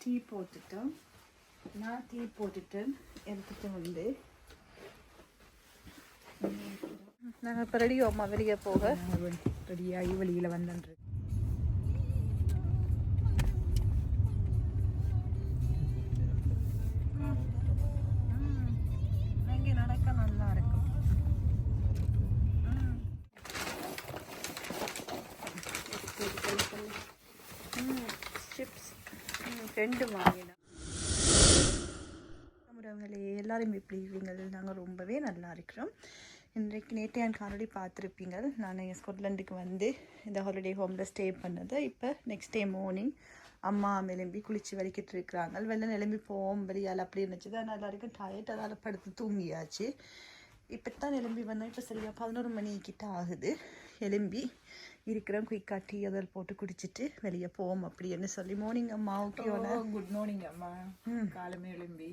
Tea போட்டுட்டோம். நான் tea போட்டுட்டு எடுத்துட்டு வந்து நாங்கள் இப்போ ரெடி அம்மா வெளியே போக? ரெடியாகி வெளியில் வந்துட்டு ரெண்டு வாங்கினோம் நம்மளே எல்லாரும் எப்படி இருக்கீங்க? நாங்கள் ரொம்பவே நல்லா இருக்கிறோம். இன்றைக்கு நேற்று என் காலடி பார்த்துருப்பீங்க நான் ஸ்காட்லாண்டுக்கு வந்து இந்த ஹாலிடே ஹோமில் ஸ்டே பண்ணது. இப்போ நெக்ஸ்ட் டே மார்னிங் அம்மா எலும்பி குளித்து வலிக்கிட்டு இருக்கிறாங்க. வெள்ளம் எலும்பி போவோம் வெளியால் அப்படி இருந்துச்சு. தான் எல்லாருக்கும் டயர்ட் அதால் படுத்து தூங்கியாச்சு. இப்போ தான் எலும்பி வந்தோம். இப்போ சரியாக பதினோரு மணி கிட்ட ஆகுது. எலும்பி இருக்கிறோம் குயிக்கா டீ அதில் போட்டு குடிச்சிட்டு வெளியே போவோம் அப்படின்னு சொல்லி. மார்னிங் அம்மா ஓகேவோட குட் மார்னிங் அம்மா. காலமே எழும்பி.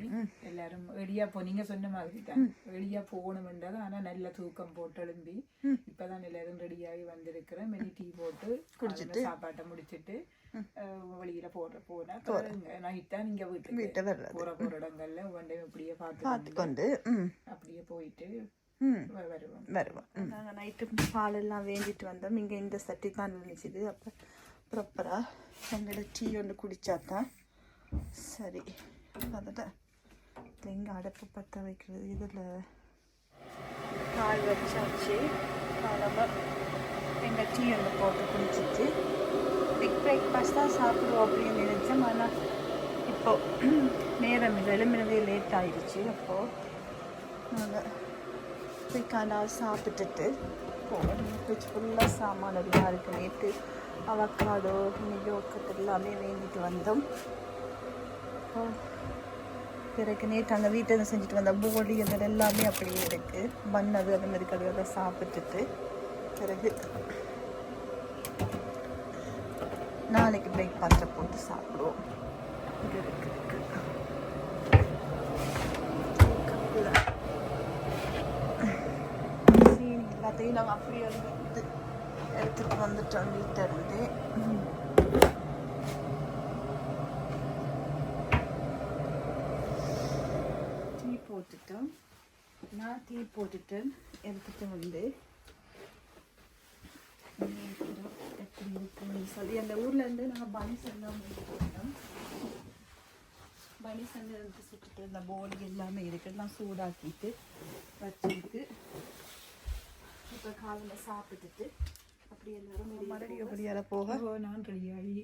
எல்லாரும் வெளியா போ நீங்க சொன்ன மாதிரி தான். வெளியா போகணும்ன்றது ஆனா நல்ல தூக்கம் போட்டு எழும்பி. இப்பதான் எல்லாரும் ரெடியாகி வந்திருக்கிறேன். மெனி டீ போட்டு குடிச்சிட்டு. சாப்பாட்டை முடிச்சிட்டு வெளியில போற போனா நைட் தான் நீங்க வீட்டுக்கு போற போற இடங்கள்ல ஒன் டைம் இப்படியே பார்த்து அப்படியே போயிட்டு வருவோம். வருவோம். நாங்கள் நைட்டு பாலெல்லாம் வேண்டிட்டு வந்தோம். இங்கே இந்த சட்டி தான் இருந்துச்சு. அப்போ ப்ராப்பராக எங்களோட டீ ஒன்று குடித்தா தான் சரி. அதில் எங்கே அடப்பு பற்ற வைக்கிறது. இதில் கால் வச்சாச்சு. காலமாக எங்கள் டீ ஒன்று போட்டு குடிச்சிட்டு பிக் பிரேக்ஃபாஸ்ட் தான் சாப்பிடுவோம் அப்படின்னு நினைச்சோம் ஆனால் இப்போ நேரம் இல்லை எழுமினதே லேட் ஆயிடுச்சு. அப்போது நாங்கள் குயிக்கான சாப்பிட்டுட்டு போவோம் ஃப்ரிட்ஜ் ஃபுல்லாக சாமான் எல்லாம் இருக்கு. நேற்று அவக்காடோ யோக்கட் எல்லாமே வேண்டிட்டு வந்தோம். பிறகு நேற்று அங்கே வீட்டில் செஞ்சுட்டு வந்த போலி அதில் எல்லாமே அப்படியே இருக்கு. மண் அது அது மாதிரி கடையோட சாப்பிட்டுட்டு பிறகு நாளைக்கு பிரேக்ஃபாஸ்ட்டை போட்டு சாப்பிடுவோம். இது இருக்கு. எல்லாத்தையும் நாங்கள் அப்படியே வந்து எடுத்து எடுத்துகிட்டு வந்துட்டோம் வீட்டிலேருந்து டீ போட்டுட்டோம் நான் டீ போட்டுட்டு எடுத்துகிட்டு வந்து எப்படி இருக்குன்னு சொல்லி அந்த ஊர்லேருந்து நாங்கள் பனி எல்லாம் போட்டோம் பனிஸ் இருந்து சுட்டுட்டு இருந்த போலி எல்லாமே இருக்குது நான் சூடாக்கிட்டு வச்சுட்டு இப்போ காலையில் சாப்பிட்டுட்டு அப்படி எல்லாரும் மறுபடியும் அப்படியால போக? நான் ரெடியாகி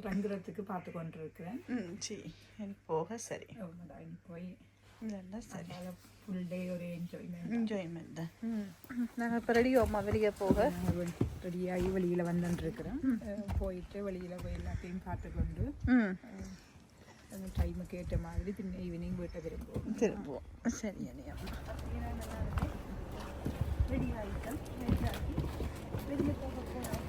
ரங்குறதுக்கு பார்த்து கொண்டிருக்கிறேன். ம் சரி எனக்கு போக சரி. போய் இல்லைன்னா சரி. ஃபுல் டே ஒரு என்ஜாய்மெண்ட் என்ஜாய்மெண்ட் தான். ம். நாங்கள் இப்போ ரெடி அம்மா வெளியே போக? ரெடியாகி வெளியில் வந்துட்டுருக்குறேன் போயிட்டு வெளியில் போய் எல்லாத்தையும் பார்த்துக்கொண்டு அந்த டைமுக்கு ஏற்ற மாதிரி பின்ன ஈவினிங் வீட்டை திரும்புவோம். திரும்புவோம். சரி அம்மா ரெடி ஆகிட்டோம் ரெடி ஆகி வெளியே போக போகிறோம்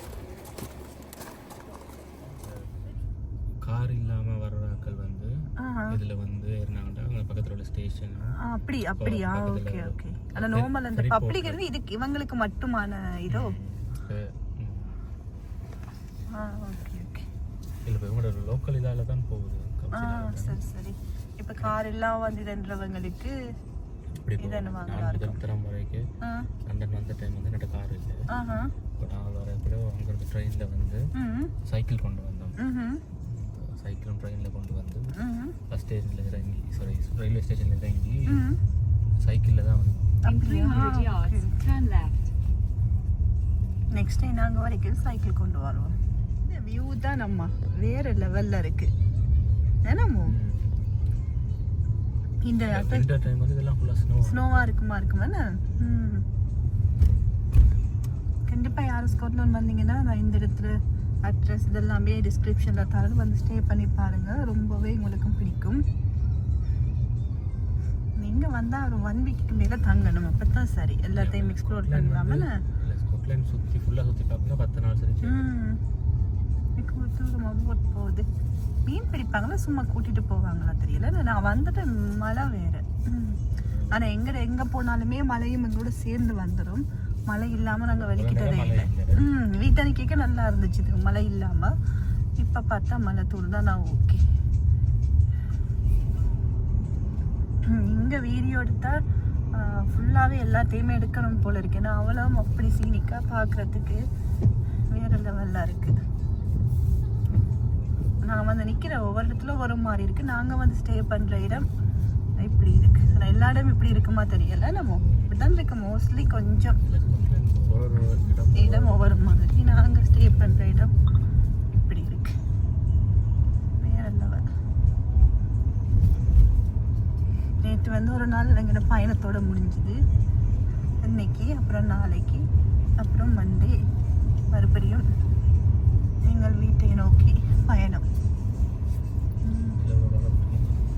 கார் இல்லாம வர்ற ஆட்கள் வந்து இதுல வந்து அவங்க பக்கத்துல உள்ள ஸ்டேஷன் அப்படி அப்படியா? Okay okay. ஆனா நார்மல் அந்த பப்ளிக் இருந்து இதுக்கு இவங்களுக்கு மட்டுமான இதோ? Okay okay. இல்ல இவங்களோட லோக்கல் இதால தான் போகுது. சரி சரி. இப்போ கார் எல்லாம் வந்துடுன்றவங்களுக்கு இப்படி இது என்ன வாங்கலாம் நான் முதல் தரம் வரைக்கும் லண்டன் வந்த டைம் வந்து என்னோட கார் இல்லை ஆஹா. இப்போ நாங்கள் வரக்குள்ள அங்கிருந்து ட்ரெயினில் வந்து ம் சைக்கிள் கொண்டு வந்தோம். ம் சைக்கிளும் ட்ரெயினில் கொண்டு வந்து ம் பஸ் ஸ்டேஷனில் இறங்கி சாரி ரயில்வே ஸ்டேஷனில் இறங்கி சைக்கிளில் தான் வந்தோம். நெக்ஸ்ட் டைம் நாங்கள் வரைக்கும் சைக்கிள் கொண்டு வருவோம். இந்த வியூ தான் நம்ம. வேற லெவல்ல இருக்கு. என்னமோ இந்த வின்டர் டைம் வந்து இதெல்லாம் ஃபுல்லாக ஸ்னோ ஸ்னோவா இருக்குமா. இருக்குமாண்ணே ம். கண்டிப்பா யாரும் ஸ்காட்லாண்ட் வந்தீங்கன்னா நான் இந்த இடத்துல அட்ரஸ் இதெல்லாமே டிஸ்கிரிப்ஷனில் தரேன் வந்து ஸ்டே பண்ணி பாருங்க. ரொம்பவே உங்களுக்கும் பிடிக்கும். நீங்க வந்தா ஒரு ஒன் வீக்கு மேல தங்கணும். அப்பதான் சரி. எல்லாத்தையும் எக்ஸ்ப்ளோர் பண்ணலாம இல்லை ஸ்காட்லாண்ட் சுற்றி ஃபுல்லாக சுற்றி பார்க்கணும் பத்து நாள் சரி ம் எனக்கு ஒரு தூரம் போட் போகுது மீன் பிடிப்பாங்களா? சும்மா கூட்டிட்டு போவாங்களா தெரியல. நான் வந்துட்டு மழை வேற. ஆனா எங்க எங்க போனாலுமே மழையும் எங்களோட சேர்ந்து வந்துடும் மழை இல்லாம நாங்க வலிக்கிட்டதே இல்லை. ம் வீட்டை கேட்க நல்லா இருந்துச்சு. இது மழை இல்லாம. இப்போ பார்த்தா மழை தூள் தான் நான் ஓகே. இங்கே வீடியோ எடுத்தா ஃபுல்லாகவே எல்லாத்தையுமே எடுக்கணும் போல இருக்கு. ஏன்னா அவ்வளோ அப்படி சீனிக்காக பார்க்குறதுக்கு வேற லெவலில் இருக்குது நான் வந்து நிற்கிற ஒவ்வொரு இடத்துல ஒரு மாதிரி இருக்குது நாங்கள் வந்து ஸ்டே பண்ணுற இடம் இப்படி இருக்குது எல்லா இடமும் இப்படி இருக்குமா தெரியல. நம்ம இப்படி தான் இருக்கு. மோஸ்ட்லி கொஞ்சம் இடம் ஒவ்வொரு மாதிரி. நாங்கள் ஸ்டே பண்ணுற இடம் இப்படி இருக்கு. வேற லெவல் நேற்று வந்து ஒரு நாள் எங்களோட பயணத்தோட முடிஞ்சுது. இன்னைக்கு அப்புறம் நாளைக்கு அப்புறம் மண்டே மறுபடியும் எங்கள் வீட்டை நோக்கி பயணம்.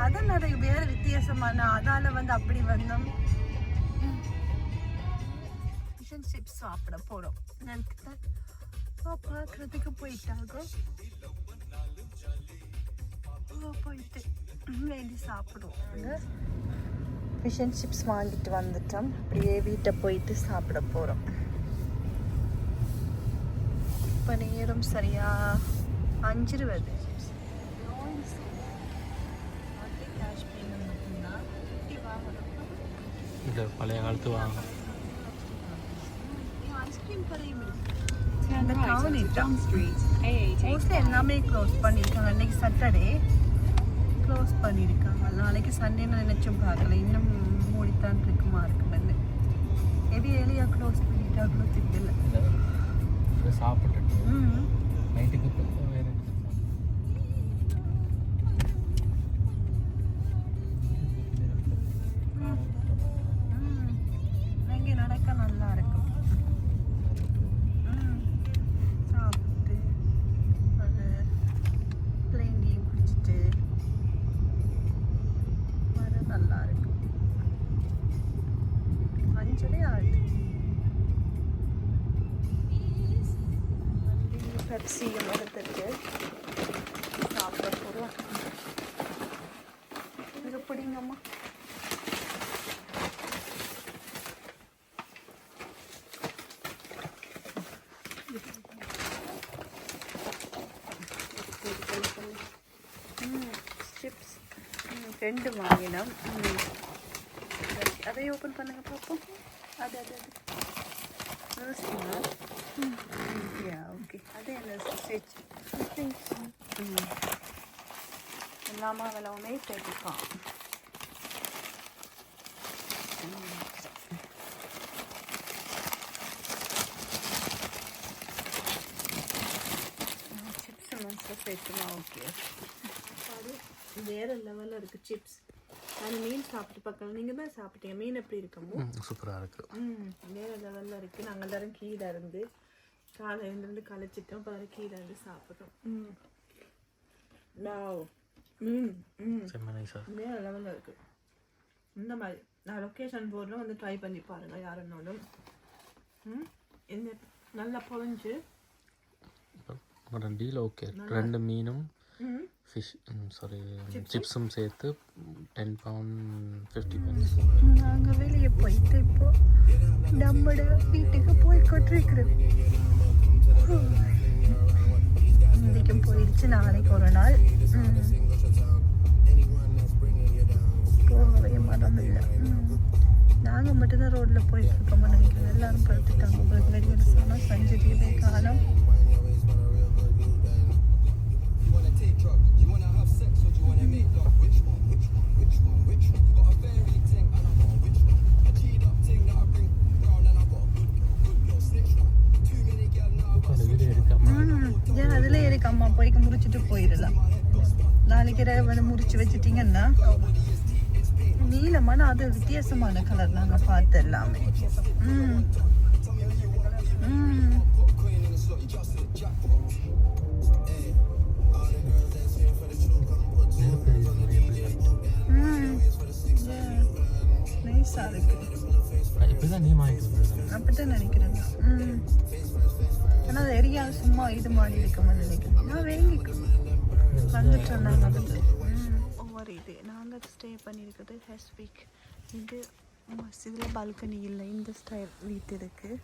என்ன அதான் நிறைய பேர் வித்தியாசமான அதால வந்து அப்படி வந்தோம். ஃபிஷன் சிப்ஸ் சாப்பிட போறோம். நினைக்கிறேன் தான் பார்க்கறதுக்கு போயிட்டாங்க. போயிட்டு வேண்டி சாப்பிடுவோம் ஃபிஷ் அண்ட் சிப்ஸ் வாங்கிட்டு வந்துட்டோம். அப்படியே வீட்டை போயிட்டு சாப்பிட போகிறோம் இப்போ நேரம் சரியா அஞ்சு இந்த பழைய காலத்து வாங்க Street, மோஸ்ட்லி A885. எல்லாமே க்ளோஸ் பண்ணியிருக்காங்க. அன்னைக்கு சாட்டர்டே க்ளோஸ் பண்ணியிருக்காங்க. நாளைக்கு சண்டே நினைச்சும் பார்க்கல. இன்னும் மூடித்தான் இருக்குமா இருக்குமென்னு எது எளியா க்ளோஸ் பண்ணிட்டாங்களோ தெரியல. சாப்பிட்டுட்டு. ம் நைட்டுக்கு அஞ்சலே ஆகுது எடுத்துட்டு சாப்பிட போகிறோம் இது பிடிங்கம்மா. சிப்ஸ் ரெண்டு வாங்கினோம். அதை ஓப்பன் பண்ணுங்க பார்ப்போம் அது அது அது ரோஸ்டிங்கா ம் யா ஓகே அது என்ன ஸ்டிச் ம் எல்லாமா விலவுமே தேடிப்பான் சிப்ஸ் மனசில் சேர்த்துமா ஓகே அது வேற லெவலில் இருக்குது சிப்ஸ் நான் மீன் சாப்பிட்டு பார்க்கலாம் நீங்கள் தான் சாப்பிட்டீங்க. மீன் எப்படி இருக்கமோ? சூப்பராக இருக்கு. ம் வேற லெவலில் இருக்குது நாங்கள் எல்லாரும் கீழே இருந்து காலை இருந்து கழிச்சிட்டோம். பாரு கீழே இருந்து சாப்பிட்றோம். ம். வாவ். ம் ம். வேற லெவலில் இருக்குது இந்த மாதிரி. நான் லொக்கேஷன் போடுறோம் வந்து ட்ரை பண்ணி பாருங்கள் யாருன்னாலும் ம் இந்த நல்லா பொழிஞ்சு. டீல் ஓகே ரெண்டு மீனும் ஃபிஷ் சாரி சிப்ஸும் சேர்த்து டென் பவுண்ட் ஃபிஃப்டி பவுண்ட்ஸ் நாங்கள் வெளியே போயிட்டு இப்போ நம்மட வீட்டுக்கு போய் கொண்டிருக்கிறோம் இன்றைக்கும் போயிடுச்சு நாளைக்கு ஒரு நாள். போகவே மனம் இல்லை நாங்கள் மட்டும்தான் ரோட்டில் போயிட்டு இருக்கோம்னு நினைக்கிறேன் எல்லாரும் படுத்துட்டாங்க. உங்களுக்கு வெளியே சொன்னால் சஞ்சீவியை காலம் பார்த்தீங்கன்னா நீளமான அது வித்தியாசமான கலர் நாங்கள் பார்த்த எல்லாமே ம். ம். நைஸாக இருக்குது அப்படிதான் நினைக்கிறேன் ஆனால் அது எரியா சும்மா இது மாதிரி இருக்கும்னு நினைக்கிறேன். நான் வேங்கிக்கும் வந்துட்டோம் நாங்கள் வந்து இருக்குது. நாங்கள் ஸ்டே பண்ணியிருக்கிறது. ஹெஸ்பிக் இது மசிதில் பால்கனி இல்லை. இந்த ஸ்டைல் வீட்டு இருக்குது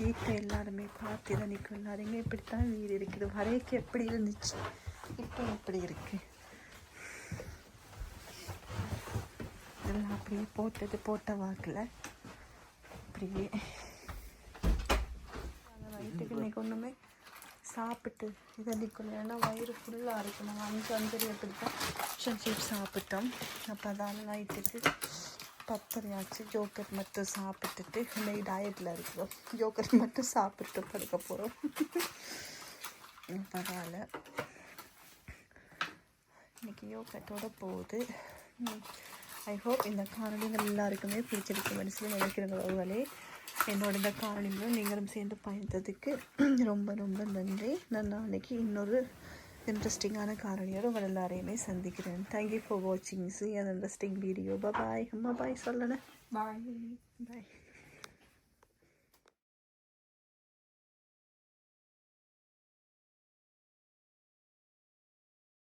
வீட்டில் எல்லாருமே பார்த்து தான் நிற்கும் எல்லாருங்க இப்படித்தான் வீடு இருக்குது. வரைக்கு எப்படி இருந்துச்சு? இப்போ எப்படி இருக்குது இதெல்லாம் அப்படியே போட்டது போட்ட வாக்கில். அப்படியே அந்த இன்றைக்கி இன்னைக்கு ஒன்றுமே சாப்பிட்டு இதை நிற்கணும் ஏன்னா வயிறு ஃபுல்லாக இருக்கு. நாங்கள் அஞ்சு அஞ்சரை எப்படி தான் சீப் சாப்பிட்டோம். அப்போ அதான் நைட்டுக்கு பத்தரை ஆச்சு. ஜோக்கர் மட்டும் சாப்பிட்டுட்டு இன்னைக்கு டயட்டில் இருக்கிறோம். ஜோக்கர் மட்டும் சாப்பிட்டு படுக்க போகிறோம் பரவாயில்ல இன்னைக்கு யோகட்டோட போகுது. ஐ ஹோப் இந்த காணொலிகள் எல்லாருக்குமே பிடிச்சிருக்கு மனசில் நினைக்கிறவர்களே என்னோட இந்த காணொலிகளும் நீங்களும் சேர்ந்து பயந்ததுக்கு ரொம்ப ரொம்ப நன்றி. நான் நாளைக்கு இன்னொரு இன்ட்ரெஸ்டிங்கான காரணியோட உங்கள் எல்லாரையுமே சந்திக்கிறேன். தேங்க்யூ ஃபார் வாட்சிங் see an interesting video bye அம்மா பாய் சொல்லணும். பாய் பாய்